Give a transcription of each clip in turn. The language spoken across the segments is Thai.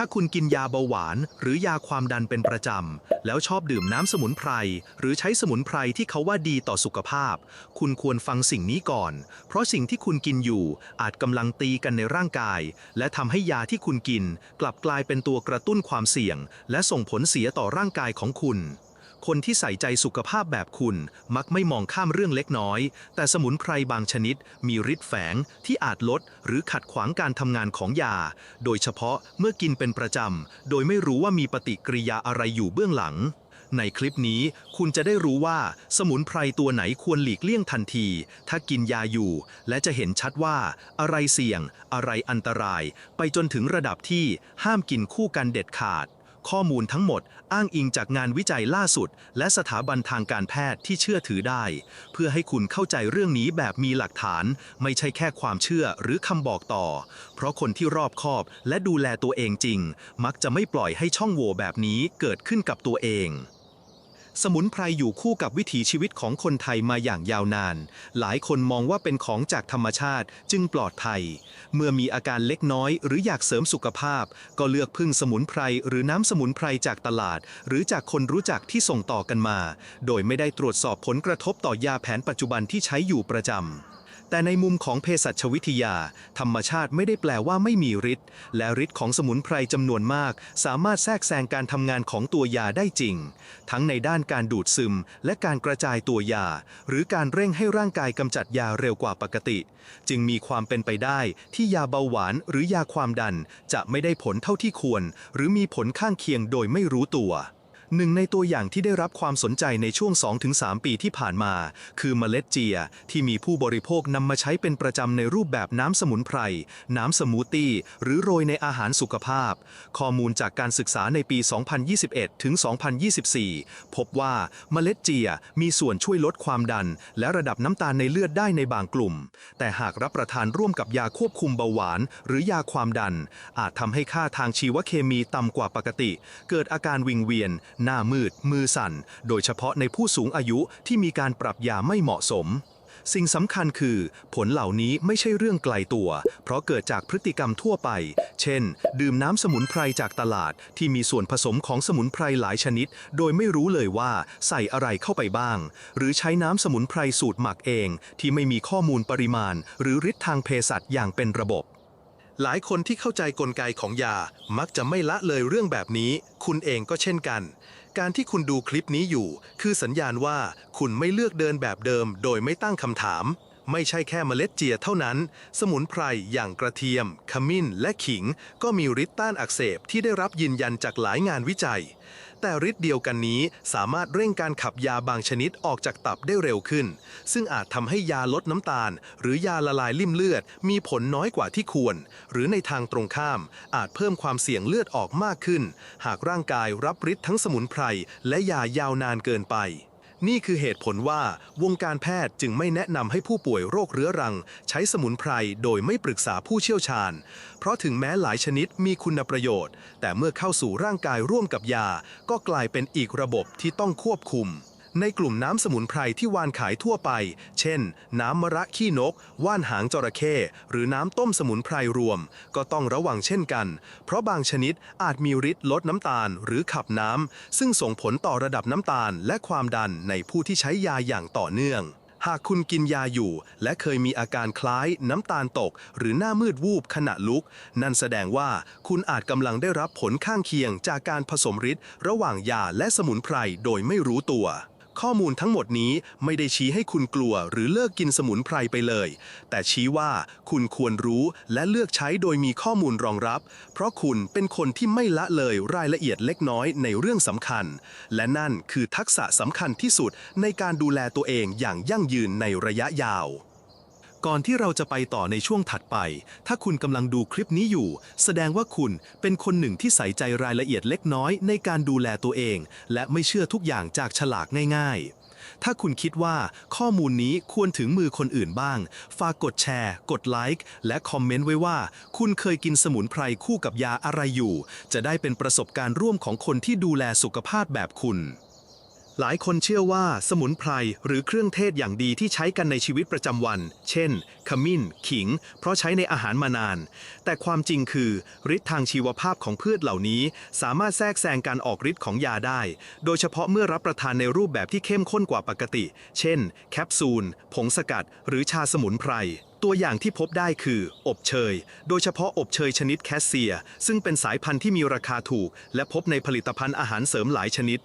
ถ้าคุณกินยาเบาหวาน หรือยาความดันเป็นประจำ แล้วชอบดื่มน้ำสมุนไพร หรือใช้สมุนไพรที่เขาว่าดีต่อสุขภาพ คุณควรฟังสิ่งนี้ก่อน เพราะสิ่งที่คุณกินอยู่อาจกำลังตีกันในร่างกาย และทำให้ยาที่คุณกิน กลับกลายเป็นตัวกระตุ้นความเสี่ยง และส่งผลเสียต่อร่างกายของคุณ คนที่ใส่ใจสุขภาพแบบคุณ มักไม่มองข้ามเรื่องเล็กน้อย แต่สมุนไพรบางชนิด มีฤทธิ์แฝงที่อาจลด หรือขัดขวางการทำงานของยา โดยเฉพาะเมื่อกินเป็นประจำ โดยไม่รู้ว่ามีปฏิกิริยาอะไรอยู่เบื้องหลังในคลิปนี้คุณจะได้รู้ว่าสมุนไพรตัวไหนควรหลีกเลี่ยงทันที ถ้ากินยาอยู่ และจะเห็นชัดว่า อะไรเสี่ยง อะไรอันตราย ไปจนถึงระดับที่ห้ามกินคู่กันเด็ดขาด ข้อมูลทั้งหมดอ้างอิงจากงานวิจัยล่าสุด และสถาบันทางการแพทย์ที่เชื่อถือได้ เพื่อให้คุณเข้าใจเรื่องนี้แบบมีหลักฐาน ไม่ใช่แค่ความเชื่อหรือคำบอกต่อ เพราะคนที่รอบคอบและดูแลตัวเองจริง มักจะไม่ปล่อยให้ช่องโหว่แบบนี้เกิดขึ้นกับตัวเอง สมุนไพรอยู่คู่กับวิถีชีวิตของคนไทยมาอย่างยาวนาน หลายคนมองว่าเป็นของจากธรรมชาติจึงปลอดภัย เมื่อมีอาการเล็กน้อยหรืออยากเสริมสุขภาพ ก็เลือกพึ่งสมุนไพรหรือน้ำสมุนไพรจากตลาด หรือจากคนรู้จักที่ส่งต่อกันมา โดยไม่ได้ตรวจสอบผลกระทบต่อยาแผนปัจจุบันที่ใช้อยู่ประจำ แต่ในมุมของเภสัชวิทยา ธรรมชาติไม่ได้แปลว่าไม่มีฤทธิ์และฤทธิ์ของสมุนไพรจำนวนมาก สามารถแทรกแซงการทำงานของตัวยาได้จริง ทั้งในด้านการดูดซึม และการกระจายตัวยา หรือการเร่งให้ร่างกายกำจัดยาเร็วกว่าปกติ จึงมีความเป็นไปได้ที่ยาเบาหวานหรือยาความดัน จะไม่ได้ผลเท่าที่ควร หรือมีผลข้างเคียงโดยไม่รู้ตัว หนึ่งในตัวอย่างที่ได้รับความสนใจในช่วง 2-3 ปีที่ผ่านมา คือเมล็ดเจีย ที่มีผู้บริโภคนำมาใช้เป็นประจำในรูปแบบน้ำสมุนไพร น้ำสมูทตี้ หรือโรยในอาหารสุขภาพ ข้อมูลจากการศึกษาในปี 2021 ถึง 2024 พบว่าเมล็ดเจียมีส่วนช่วยลดความดัน และระดับน้ำตาลในเลือดได้ในบางกลุ่ม แต่หากรับประทานร่วมกับยาควบคุมเบาหวาน หรือยาความดัน อาจทำให้ค่าทางชีวเคมีต่ำกว่าปกติ เกิดอาการวิงเวียนหน้ามืด มือสั่น โดยเฉพาะในผู้สูงอายุที่มีการปรับยาไม่เหมาะสม สิ่งสำคัญคือ ผลเหล่านี้ไม่ใช่เรื่องไกลตัว เพราะเกิดจากพฤติกรรมทั่วไป เช่น ดื่มน้ำสมุนไพรจากตลาด ที่มีส่วนผสมของสมุนไพรหลายชนิด โดยไม่รู้เลยว่าใส่อะไรเข้าไปบ้าง หรือใช้น้ำสมุนไพรสูตรหมักเอง ที่ไม่มีข้อมูลปริมาณ หรือฤทธิ์ทางเภสัชอย่างเป็นระบบ หลายคนที่เข้าใจกลไกของยามักจะไม่ละเลยเรื่องแบบนี้ คุณเองก็เช่นกัน การที่คุณดูคลิปนี้อยู่ คือสัญญาณว่าคุณไม่เลือกเดินแบบเดิม โดยไม่ตั้งคำถาม ไม่ใช่แค่เมล็ดเจียเท่านั้น สมุนไพรอย่างกระเทียม ขมิ้น และขิง ก็มีฤทธิ์ต้านอักเสบที่ได้รับยืนยันจากหลายงานวิจัย แต่ฤทธิ์เดียวกันนี้สามารถเร่งการขับยาบางชนิดออกจากตับได้เร็วขึ้น ซึ่งอาจทำให้ยาลดน้ำตาล หรือยาละลายลิ่มเลือด มีผลน้อยกว่าที่ควร หรือในทางตรงข้าม อาจเพิ่มความเสี่ยงเลือดออกมากขึ้น หากร่างกายรับฤทธิ์ทั้งสมุนไพรและยายาวนานเกินไป นี่คือเหตุผลว่าวงการแพทย์จึงไม่แนะนำให้ผู้ป่วยโรคเรื้อรัง ใช้สมุนไพรโดยไม่ปรึกษาผู้เชี่ยวชาญ เพราะถึงแม้หลายชนิดมีคุณประโยชน์ แต่เมื่อเข้าสู่ร่างกายร่วมกับยา ก็กลายเป็นอีกระบบที่ต้องควบคุม ในกลุ่มน้ำสมุนไพรที่วานขายทั่วไป เช่น น้ำมะระขี้นก ว่านหางจระเข้หรือน้ำต้มสมุนไพรรวม ก็ต้องระวังเช่นกัน เพราะบางชนิดอาจมีฤทธิ์ลดน้ำตาลหรือขับน้ำซึ่งส่งผลต่อระดับน้ำตาลและความดันในผู้ที่ใช้ยาอย่างต่อเนื่องหากคุณกินยาอยู่ และเคยมีอาการคล้าย น้ำตาลตก หรือหน้ามืดวูบขณะลุก นั่นแสดงว่าคุณอาจกำลังได้รับผลข้างเคียงจากการผสมฤทธิ์ระหว่างยาและสมุนไพรโดยไม่รู้ตัว ข้อมูลทั้งหมดนี้ไม่ได้ชี้ให้คุณกลัวหรือเลิกกินสมุนไพรไปเลย แต่ชี้ว่าคุณควรรู้และเลือกใช้โดยมีข้อมูลรองรับ เพราะคุณเป็นคนที่ไม่ละเลยรายละเอียดเล็กน้อยในเรื่องสำคัญ และนั่นคือทักษะสำคัญที่สุดในการดูแลตัวเองอย่างยั่งยืนในระยะยาว ก่อนที่เราจะไปต่อในช่วงถัดไป ถ้าคุณกำลังดูคลิปนี้อยู่ แสดงว่าคุณเป็นคนหนึ่งที่ใส่ใจรายละเอียดเล็กน้อยในการดูแลตัวเอง และไม่เชื่อทุกอย่างจากฉลากง่ายๆ ถ้าคุณคิดว่าข้อมูลนี้ควรถึงมือคนอื่นบ้าง ฝากกดแชร์ กดไลค์ และคอมเมนต์ไว้ว่า คุณเคยกินสมุนไพรคู่กับยาอะไรอยู่ จะได้เป็นประสบการณ์ร่วมของคนที่ดูแลสุขภาพแบบคุณ หลายคนเชื่อว่าสมุนไพรหรือเครื่องเทศอย่างดีที่ใช้กันในชีวิตประจำวัน เช่น ขมิ้น ขิง เพราะใช้ในอาหารมานาน แต่ความจริงคือฤทธิ์ทางชีวภาพของพืชเหล่านี้ สามารถแทรกแซงการออกฤทธิ์ของยาได้ โดยเฉพาะเมื่อรับประทานในรูปแบบที่เข้มข้นกว่าปกติ เช่น แคปซูล ผงสกัด หรือชาสมุนไพร ตัวอย่างที่พบได้คือ อบเชย โดยเฉพาะอบเชยชนิดแคสเซีย ซึ่งเป็นสายพันธุ์ที่มีราคาถูก และพบในผลิตภัณฑ์อาหารเสริมหลายชนิด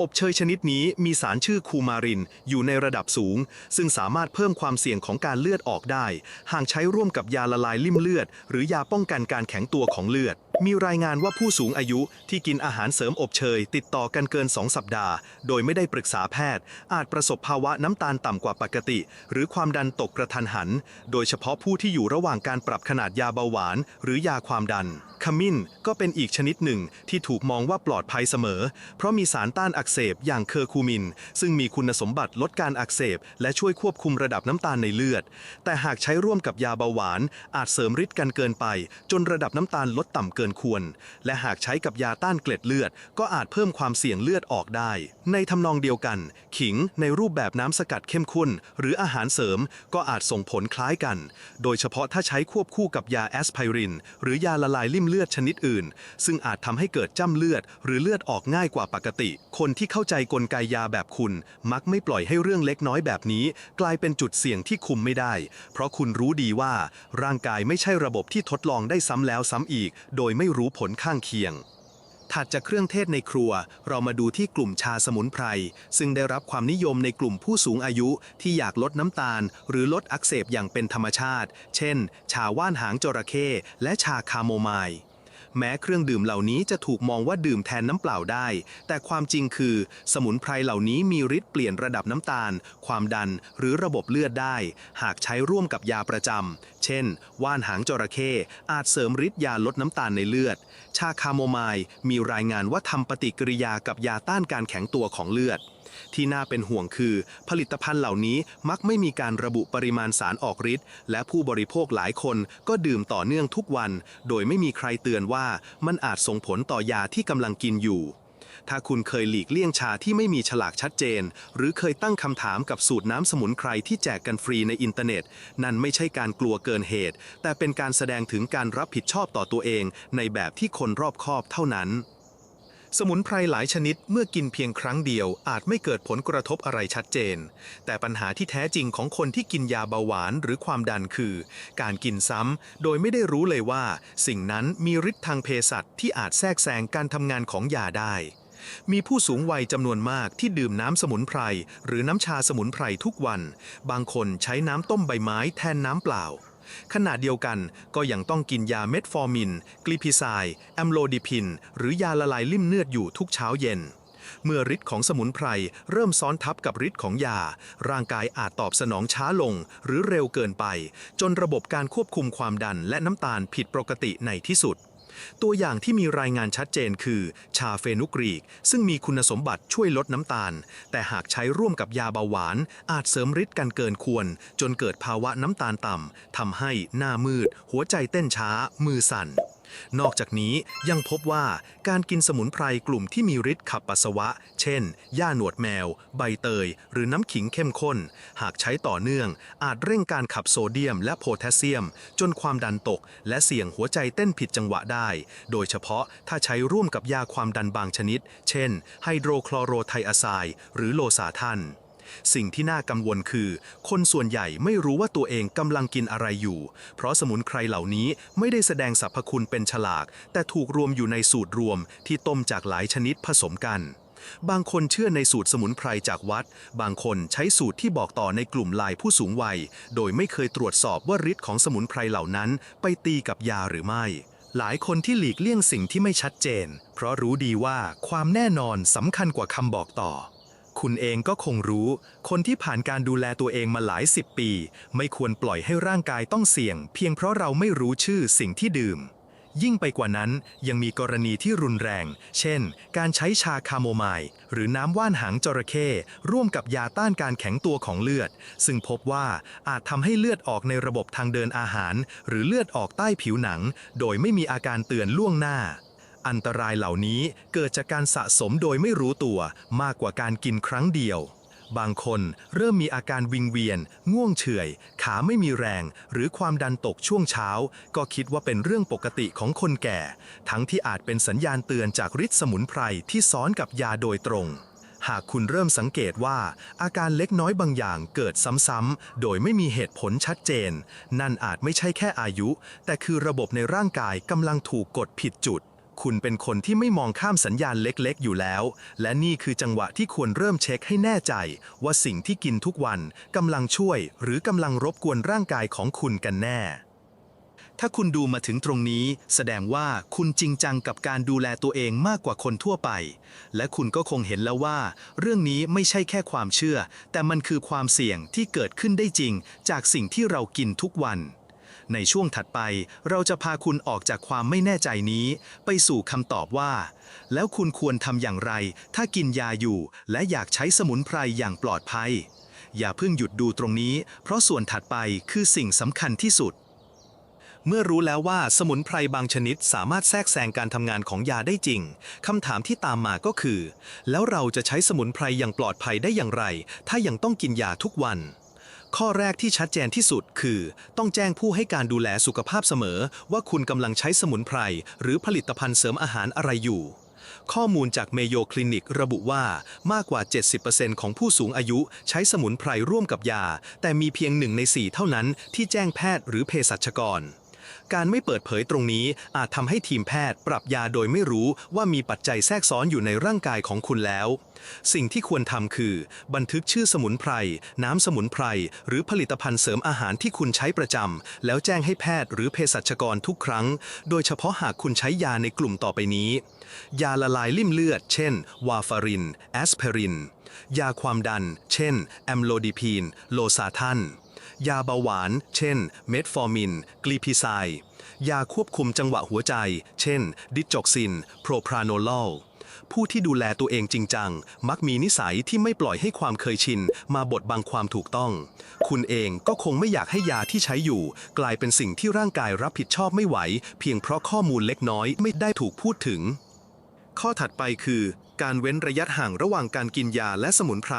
อบเชยชนิดนี้มีสารชื่อคูมาริน อยู่ในระดับสูง ซึ่งสามารถเพิ่มความเสี่ยงของการเลือดออกได้ หากใช้ร่วมกับยาละลายลิ่มเลือด หรือยาป้องกันการแข็งตัวของเลือด มีรายงานว่าผู้สูงอายุที่กินอาหารเสริมอบเชย ติดต่อกันเกิน 2 สัปดาห์ โดยไม่ได้ปรึกษาแพทย์ อาจประสบภาวะน้ำตาลต่ำกว่าปกติ หรือความดันตกกระทันหัน โดยเฉพาะผู้ที่อยู่ระหว่างการปรับขนาดยาเบาหวาน หรือยาความดันขมิ้นก็เป็นอีกชนิดหนึ่งที่ถูกมองว่าปลอดภัยเสมอ เพราะมีสารต้านอักเสบอย่างเคอร์คูมิน ซึ่งมีคุณสมบัติลดการอักเสบ และช่วยควบคุมระดับน้ำตาลในเลือด แต่หากใช้ร่วมกับยาเบาหวาน อาจเสริมฤทธิ์กันเกินไป จนระดับน้ำตาลลดต่ำเกินควร และหากใช้กับยาต้านเกล็ดเลือด ก็อาจเพิ่มความเสี่ยงเลือดออกได้ ในทำนองเดียวกัน ขิงในรูปแบบน้ำสกัดเข้มข้น หรืออาหารเสริมก็อาจส่งผลคล้ายกัน โดยเฉพาะถ้าใช้ควบคู่กับยาแอสไพริน หรือยาละลายลิ่มเลือดชนิดอื่น ซึ่งอาจทำให้เกิดจ้ำเลือด หรือเลือดออกง่ายกว่าปกติ คนที่เข้าใจกลไกยาแบบคุณ มักไม่ปล่อยให้เรื่องเล็กน้อยแบบนี้ กลายเป็นจุดเสี่ยงที่คุมไม่ได้ เพราะคุณรู้ดีว่า ร่างกายไม่ใช่ระบบที่ทดลองได้ซ้ำแล้วซ้ำอีก โดยไม่รู้ผลข้างเคียง ถัดจากเครื่องเทศในครัว เรามาดูที่กลุ่มชาสมุนไพร ซึ่งได้รับความนิยมในกลุ่มผู้สูงอายุที่อยากลดน้ำตาล หรือลดอักเสบอย่างเป็นธรรมชาติ เช่น ชาว่านหางจระเข้และชาคาโมไมล์ แม้เครื่องดื่มเหล่านี้จะถูกมองว่าดื่มแทนน้ำเปล่าได้ แต่ความจริงคือ สมุนไพรเหล่านี้มีฤทธิ์เปลี่ยนระดับน้ำตาล ความดันหรือระบบเลือดได้ หากใช้ร่วมกับยาประจำเช่น ว่านหางจระเข้อาจเสริมฤทธิ์ยาลดน้ำตาลในเลือด ชาคาโมไมล์มีรายงานว่าทำปฏิกิริยากับยาต้านการแข็งตัวของเลือด ที่น่าเป็นห่วงคือ ผลิตภัณฑ์เหล่านี้มักไม่มีการระบุปริมาณสารออกฤทธิ์และผู้บริโภคหลายคนก็ดื่มต่อเนื่องทุกวัน โดยไม่มีใครเตือนว่ามันอาจส่งผลต่อยาที่กำลังกินอยู่ ถ้าคุณเคยหลีกเลี่ยงชาที่ไม่มีฉลากชัดเจน หรือเคยตั้งคำถามกับสูตรน้ำสมุนไพรที่แจกกันฟรีในอินเทอร์เน็ต นั่นไม่ใช่การกลัวเกินเหตุ แต่เป็นการแสดงถึงการรับผิดชอบต่อตัวเอง ในแบบที่คนรอบคอบเท่านั้น สมุนไพรหลายชนิดเมื่อกินเพียงครั้งเดียว อาจไม่เกิดผลกระทบอะไรชัดเจน แต่ปัญหาที่แท้จริงของคนที่กินยาเบาหวานหรือความดันคือ การกินซ้ำโดยไม่ได้รู้เลยว่า สิ่งนั้นมีฤทธิ์ทางเภสัชที่อาจแทรกแซงการทำงานของยาได้ มีผู้สูงวัยจำนวนมากที่ดื่มน้ำสมุนไพรหรือน้ำชาสมุนไพรทุกวัน บางคนใช้น้ำต้มใบไม้แทนน้ำเปล่า ขณะเดียวกันก็ยังต้องกินยาเม็ดฟอร์มิน กลิพิไซแอมโลดิพิน หรือยาละลายลิ่มเลือดอยู่ทุกเช้าเย็น เมื่อฤทธิ์ของสมุนไพรเริ่มซ้อนทับกับฤทธิ์ของยา ร่างกายอาจตอบสนองช้าลงหรือเร็วเกินไป จนระบบการควบคุมความดันและน้ำตาลผิดปกติในที่สุด ตัวอย่างที่มีรายงานชัดเจนคือ ชาเฟนุกรีก ซึ่งมีคุณสมบัติช่วยลดน้ำตาล แต่หากใช้ร่วมกับยาเบาหวาน อาจเสริมฤทธิ์กันเกินควร จนเกิดภาวะน้ำตาลต่ำทำให้หน้ามืด หัวใจเต้นช้า มือสั่น นอกจากนี้ยังพบว่าการกินสมุนไพรกลุ่มที่มีฤทธิ์ขับปัสสาวะ เช่น หญ้าหนวดแมว ใบเตย หรือน้ำขิงเข้มข้น หากใช้ต่อเนื่อง อาจเร่งการขับโซเดียมและโพแทสเซียม จนความดันตก และเสี่ยงหัวใจเต้นผิดจังหวะได้ โดยเฉพาะถ้าใช้ร่วมกับยาความดันบางชนิด เช่น ไฮโดรคลอโรไทอะไซด์หรือโลซาทัน สิ่งที่น่ากังวลคือ คนส่วนใหญ่ไม่รู้ว่าตัวเองกำลังกินอะไรอยู่ เพราะสมุนไพรเหล่านี้ไม่ได้แสดงสรรพคุณเป็นฉลาก แต่ถูกรวมอยู่ในสูตรรวมที่ต้มจากหลายชนิดผสมกันบางคนเชื่อในสูตรสมุนไพรจากวัด บางคนใช้สูตรที่บอกต่อในกลุ่มลายผู้สูงวัย โดยไม่เคยตรวจสอบว่าฤทธิ์ของสมุนไพรเหล่านั้นไปตีกับยาหรือไม่ หลายคนที่หลีกเลี่ยงสิ่งที่ไม่ชัดเจน เพราะรู้ดีว่าความแน่นอนสำคัญกว่าคำบอกต่อ คุณเองก็คงรู้ คนที่ผ่านการดูแลตัวเองมาหลายสิบปี ไม่ควรปล่อยให้ร่างกายต้องเสี่ยง เพียงเพราะเราไม่รู้ชื่อสิ่งที่ดื่ม ยิ่งไปกว่านั้นยังมีกรณีที่รุนแรง เช่น การใช้ชาคาโมไมล์หรือน้ำว่านหางจระเข้ร่วมกับยาต้านการแข็งตัวของเลือด ซึ่งพบว่าอาจทำให้เลือดออกในระบบทางเดินอาหาร หรือเลือดออกใต้ผิวหนัง โดยไม่มีอาการเตือนล่วงหน้า อันตรายเหล่านี้เกิดจากการสะสมโดยไม่รู้ตัวมากกว่าการกินครั้งเดียว บางคนเริ่มมีอาการวิงเวียน ง่วงเฉื่อย ขาไม่มีแรง หรือความดันตกช่วงเช้า ก็คิดว่าเป็นเรื่องปกติของคนแก่ ทั้งที่อาจเป็นสัญญาณเตือนจากฤทธิ์สมุนไพรที่ซ้อนกับยาโดยตรงหากคุณเริ่มสังเกตว่าอาการเล็กน้อยบางอย่างเกิดซ้ำๆ โดยไม่มีเหตุผลชัดเจน นั่นอาจไม่ใช่แค่อายุ แต่คือระบบในร่างกายกำลังถูกกดผิดจุด คุณเป็นคนที่ไม่มองข้ามสัญญาณเล็กๆ อยู่แล้ว และนี่คือจังหวะที่ควรเริ่มเช็คให้แน่ใจ ว่าสิ่งที่กินทุกวันกำลังช่วย หรือกำลังรบกวนร่างกายของคุณกันแน่ ถ้าคุณดูมาถึงตรงนี้ แสดงว่าคุณจริงจังกับการดูแลตัวเองมากกว่าคนทั่วไป และคุณก็คงเห็นแล้วว่า เรื่องนี้ไม่ใช่แค่ความเชื่อ แต่มันคือความเสี่ยงที่เกิดขึ้นได้จริง จากสิ่งที่เรากินทุกวัน ในช่วงถัดไป เราจะพาคุณออกจากความไม่แน่ใจนี้ ไปสู่คำตอบว่า แล้วคุณควรทำอย่างไร ถ้ากินยาอยู่ และอยากใช้สมุนไพรอย่างปลอดภัย อย่าเพิ่งหยุดดูตรงนี้ เพราะส่วนถัดไปคือสิ่งสำคัญที่สุด เมื่อรู้แล้วว่าสมุนไพรบางชนิดสามารถแทรกแซงการทำงานของยาได้จริงคำถามที่ตามมาก็คือ แล้วเราจะใช้สมุนไพรอย่างปลอดภัยได้อย่างไร ถ้ายังต้องกินยาทุกวัน ข้อแรกที่ชัดเจนที่สุดคือ ต้องแจ้งผู้ให้การดูแลสุขภาพเสมอ ว่าคุณกำลังใช้สมุนไพร หรือผลิตภัณฑ์เสริมอาหารอะไรอยู่ ข้อมูลจากเมโยคลินิกระบุว่ามากกว่า 70%ของผู้สูงอายุใช้สมุนไพรร่วมกับยา แต่มีเพียงหนึ่งใน4เท่านั้นที่แจ้งแพทย์หรือเภสัชกร การไม่เปิดเผยตรงนี้อาจทำให้ทีมแพทย์ปรับยาโดยไม่รู้ว่ามีปัจจัยแทรกซ้อนอยู่ในร่างกายของคุณแล้ว สิ่งที่ควรทำคือ บันทึกชื่อสมุนไพร น้ำสมุนไพร หรือผลิตภัณฑ์เสริมอาหารที่คุณใช้ประจำแล้วแจ้งให้แพทย์หรือเภสัชกรทุกครั้ง โดยเฉพาะหากคุณใช้ยาในกลุ่มต่อไปนี้ ยาละลายลิ่มเลือด เช่น วาฟาริน แอสเพริน ยาความดัน เช่น แอมโลดิพีน โลซาทัน ยาเบาหวาน เช่น เมทฟอร์มิน กลีพิไซยาควบคุมจังหวะหัวใจ เช่น ดิจอกซินโปรพราโนลอลผู้ที่ดูแลตัวเองจริงจัง มักมีนิสัยที่ไม่ปล่อยให้ความเคยชิน มาบดบังความถูกต้อง คุณเองก็คงไม่อยากให้ยาที่ใช้อยู่ กลายเป็นสิ่งที่ร่างกายรับผิดชอบไม่ไหว เพียงเพราะข้อมูลเล็กน้อยไม่ได้ถูกพูดถึง ข้อถัดไปคือ การเว้นระยะห่างระหว่างการกินยาและสมุนไพร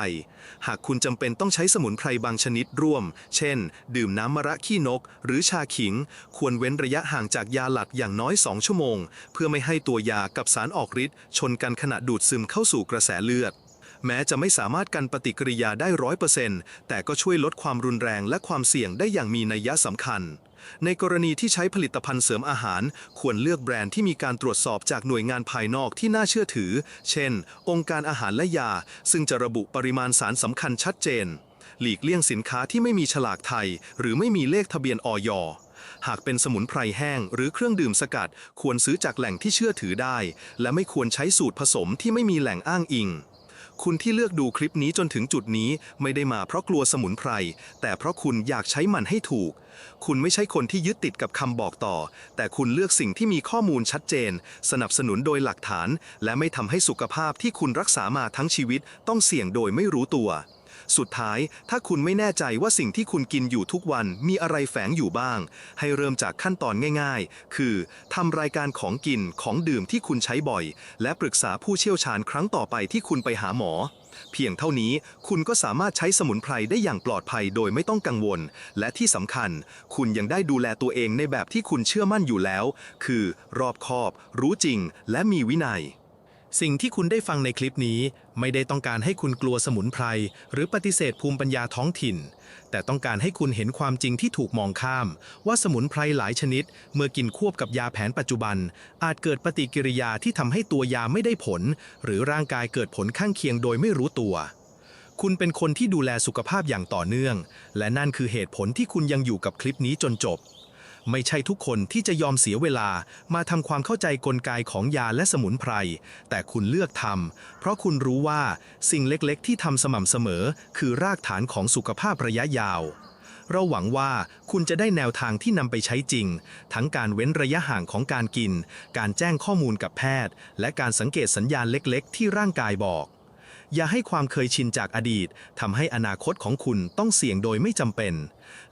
หากคุณจำเป็นต้องใช้สมุนไพรบางชนิดร่วม เช่น ดื่มน้ำมะระขี้นก หรือชาขิง ควรเว้นระยะห่างจากยาหลักอย่างน้อย 2 ชั่วโมง เพื่อไม่ให้ตัวยากับสารออกฤทธิ์ชนกันขณะดูดซึมเข้าสู่กระแสเลือด แม้จะไม่สามารถกันปฏิกิริยาได้ร้อยเปอร์เซ็นต์แต่ก็ช่วยลดความรุนแรงและความเสี่ยงได้อย่างมีนัยสำคัญ ในกรณีที่ใช้ผลิตภัณฑ์เสริมอาหาร ควรเลือกแบรนด์ที่มีการตรวจสอบจากหน่วยงานภายนอกที่น่าเชื่อถือ เช่น องค์การอาหารและยา ซึ่งจะระบุปริมาณสารสำคัญชัดเจน หลีกเลี่ยงสินค้าที่ไม่มีฉลากไทย หรือไม่มีเลขทะเบียนออยหากเป็นสมุนไพรแห้ง หรือเครื่องดื่มสกัด ควรซื้อจากแหล่งที่เชื่อถือได้ และไม่ควรใช้สูตรผสมที่ไม่มีแหล่งอ้างอิง คุณที่เลือกดูคลิปนี้จนถึงจุดนี้ไม่ได้มาเพราะกลัวสมุนไพร แต่เพราะคุณอยากใช้มันให้ถูก คุณไม่ใช่คนที่ยึดติดกับคำบอกต่อ แต่คุณเลือกสิ่งที่มีข้อมูลชัดเจน สนับสนุนโดยหลักฐาน และไม่ทำให้สุขภาพที่คุณรักษามาทั้งชีวิตต้องเสี่ยงโดยไม่รู้ตัว สุดท้าย ถ้าคุณไม่แน่ใจว่าสิ่งที่คุณกินอยู่ทุกวันมีอะไรแฝงอยู่บ้าง ให้เริ่มจากขั้นตอนง่ายๆ คือทำรายการของกินของดื่มที่คุณใช้บ่อย และปรึกษาผู้เชี่ยวชาญครั้งต่อไปที่คุณไปหาหมอ เพียงเท่านี้คุณก็สามารถใช้สมุนไพรได้อย่างปลอดภัยโดยไม่ต้องกังวล และที่สำคัญ คุณยังได้ดูแลตัวเองในแบบที่คุณเชื่อมั่นอยู่แล้ว คือ รอบคอบ รู้จริง และมีวินัย สิ่งที่คุณได้ฟังในคลิปนี้ไม่ได้ต้องการให้คุณกลัวสมุนไพรหรือปฏิเสธภูมิปัญญาท้องถิ่น แต่ต้องการให้คุณเห็นความจริงที่ถูกมองข้าม ว่าสมุนไพรหลายชนิด เมื่อกินควบกับยาแผนปัจจุบัน อาจเกิดปฏิกิริยาที่ทำให้ตัวยาไม่ได้ผล หรือร่างกายเกิดผลข้างเคียงโดยไม่รู้ตัว คุณเป็นคนที่ดูแลสุขภาพอย่างต่อเนื่อง และนั่นคือเหตุผลที่คุณยังอยู่กับคลิปนี้จนจบ ไม่ใช่ทุกคนที่จะยอมเสียเวลามาทำความเข้าใจกลไกของยาและสมุนไพร แต่คุณเลือกทำเพราะคุณรู้ว่าสิ่งเล็กๆ ที่ทำสม่ำเสมอ คือรากฐานของสุขภาพระยะยาว เราหวังว่าคุณจะได้แนวทางที่นำไปใช้จริง ทั้งการเว้นระยะห่างของการกิน การแจ้งข้อมูลกับแพทย์ และการสังเกตสัญญาณเล็ก ๆ ที่ร่างกายบอก อย่าให้ความเคยชินจากอดีตทำให้อนาคตของคุณต้องเสี่ยงโดยไม่จำเป็น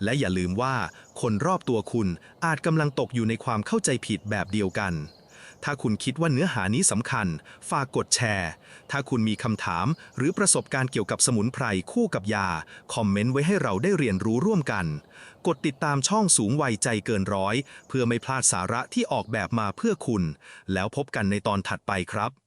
และอย่าลืมว่าคนรอบตัวคุณอาจกำลังตกอยู่ในความเข้าใจผิดแบบเดียวกัน ถ้าคุณคิดว่าเนื้อหานี้สำคัญ ฝากกดแชร์ ถ้าคุณมีคำถามหรือประสบการณ์เกี่ยวกับสมุนไพรคู่กับยา คอมเมนต์ไว้ให้เราได้เรียนรู้ร่วมกัน กดติดตามช่องสูงวัยใจเกินร้อย เพื่อไม่พลาดสาระที่ออกแบบมาเพื่อคุณ แล้วพบกันในตอนถัดไปครับ